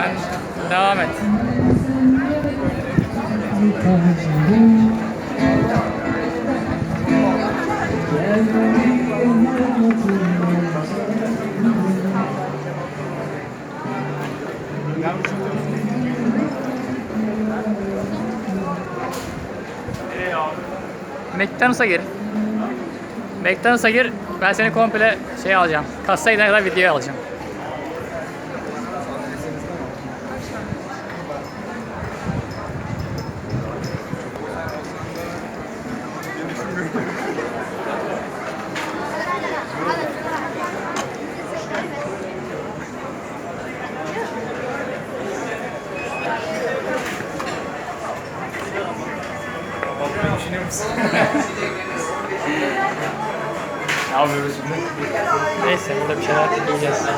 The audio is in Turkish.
Sen devam et. McDonald's'a gir. McDonald's'a gir. Ben seni komple şey alacağım. Kasaya gidene kadar videoya alacağım. Ne yapıyoruz şimdi? Neyse burada bir şeyler yiyeceğiz.